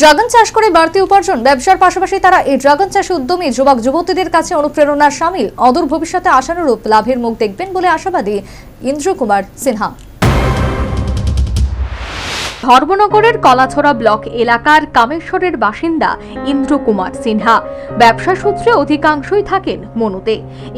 Dragon চাষ করে বাড়তি উপার্জন। ব্যবসার পাশাপাশি তারা এই ড্রাগন চাষে উদ্যমী যুবক, যুবতীদের কাছে অনুপ্রেরণার সামিল। অদূর ভবিষ্যতে আশানুরূপ লাভের মুখ দেখবেন বলে আশাবাদী ইন্দ্র কুমার সিনহা। ধর্মনগরের কলাছড়া ব্লক এলাকার কামেশ্বরের বাসিন্দা ইন্দ্রকুমার সিনহা। ব্যবসা সূত্রে অধিকাংশই থাকেন মনুতে।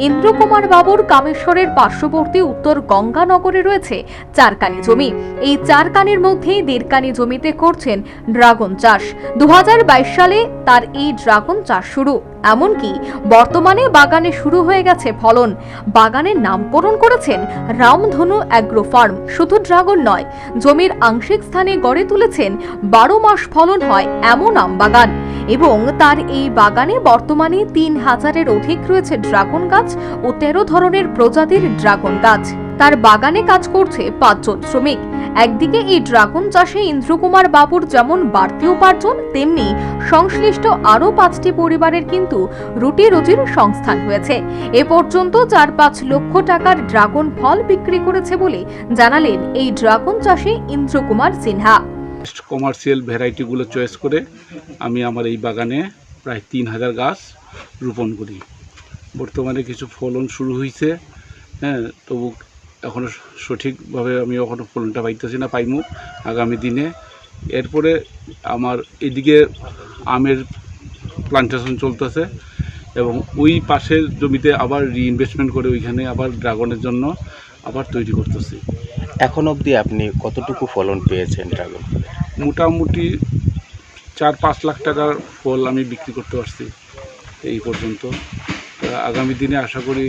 ইন্দ্রকুমার বাবুর কামেশ্বরের পার্শ্ববর্তী উত্তর গঙ্গানগরে রয়েছে চারকানি জমি। এই চারকানির মধ্যেই দেড়কানি জমিতে করছেন ড্রাগন চাষ। দু হাজার বাইশ সালে তার এই ড্রাগন চাষ শুরু। এমনকি বর্তমানে বাগানে শুরু হয়ে গেছে ফলন। বাগানের নামকরণ করেছেন রামধনু অ্যাগ্রো ফার্ম। শুধু ড্রাগন নয়, জমির আংশিক স্থানে গড়ে তুলেছেন বারো মাস ফলন হয় এমন আম বাগান। এবং তার এই বাগানে বর্তমানে তিন হাজারের অধিক রয়েছে ড্রাগন গাছ ও তেরো ধরনের প্রজাতির ড্রাগন গাছ। তার বাগানে কাজ করছে পাঁচজন শ্রমিক। একদিকে এই ড্রাগন চাষে ইন্দ্রকুমার বাবুর যেমন বাড়তি উপার্জন, তেমনি সংশ্লিষ্ট আরও পাঁচটি পরিবারের কিন্তু রুটি রুজির সংস্থান হয়েছে। এ পর্যন্ত চার পাঁচ লক্ষ টাকার ড্রাগন ফল বিক্রি করেছে বলে জানালেন এই ড্রাগন চাষে ইন্দ্রকুমার সিনহা। কমার্শিয়াল ভ্যারাইটিগুলো চয়েস করে আমি আমার এই বাগানে প্রায় তিন হাজার গাছ রোপণ করি। বর্তমানে কিছু ফলন শুরু হয়েছে হ্যাঁ তবু এখনও সঠিকভাবে আমি এখনও ফলনটা পাইতেছি না পাইমু আগামী দিনে। এরপরে আমার এদিকে আমের প্লান্টেশন চলতেছে এবং ওই পাশের জমিতে আবার রিইনভেস্টমেন্ট করে ওইখানে আবার ড্রাগনের জন্য আবার তৈরি করতেছি। এখন অবধি আপনি কতটুকু ফলন পেয়েছেন ড্রাগন মোটামুটি চার পাঁচ লাখ টাকার ফল আমি বিক্রি করতে পারছি এই পর্যন্ত। আগামী দিনে আশা করি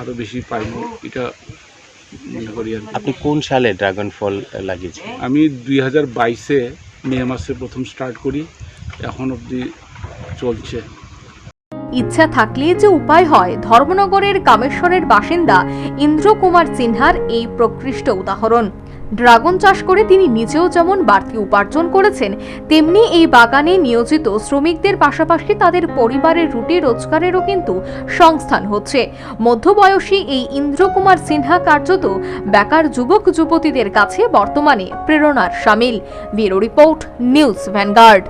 আরও বেশি পাইনি এটা মনে করি আর কি। আপনি কোন সালে ড্রাগন ফল লাগিয়েছেন আমি দুই হাজার বাইশে মে মাসে প্রথম স্টার্ট করি এখন অবধি চলছে। ইচ্ছা থাকলে যে উপায় হয় ধর্মনগরের কামেশ্বরের বাসিন্দা ইন্দ্রকুমার সিনহার এই প্রকৃষ্ট উদাহরণ। ড্রাগন চাষ করে তিনি নিজেও যেমন বাড়তি উপার্জন করেছেন, তেমনি এই বাগানে নিয়োজিত শ্রমিকদের পাশাপাশি তাদের পরিবারের রুটি রোজগারেরও কিন্তু সংস্থান হচ্ছে। মধ্যবয়সী এই ইন্দ্রকুমার সিনহা কার্যত বেকার যুবক যুবতীদের কাছে বর্তমানে প্রেরণার সামিল। Bureau report, news vanguard.